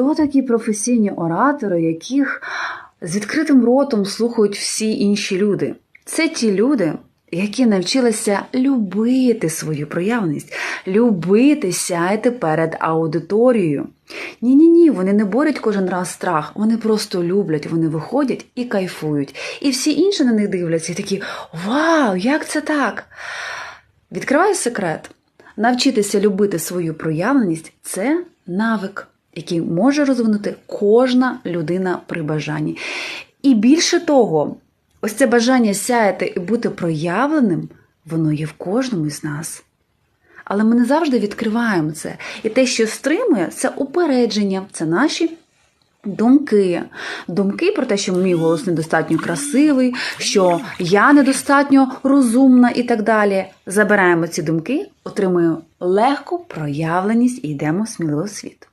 Хто такі професійні оратори, яких з відкритим ротом слухають всі інші люди? Це ті люди, які навчилися любити свою проявленість, любити сяяти перед аудиторією. Ні, ні, ні, вони не борють кожен раз страх, вони просто люблять, вони виходять і кайфують. І всі інші на них дивляться і такі: Вау, як це так? Відкриваю секрет. Навчитися любити свою проявленість це навик, який може розвинути кожна людина при бажанні. І більше того, ось це бажання сяяти і бути проявленим, воно є в кожному з нас. Але ми не завжди відкриваємо це. І те, що стримує, це упередження, це наші думки. Думки про те, що мій голос недостатньо красивий, що я недостатньо розумна і так далі. Забираємо ці думки, отримуємо легку проявленість і йдемо сміливо в світ.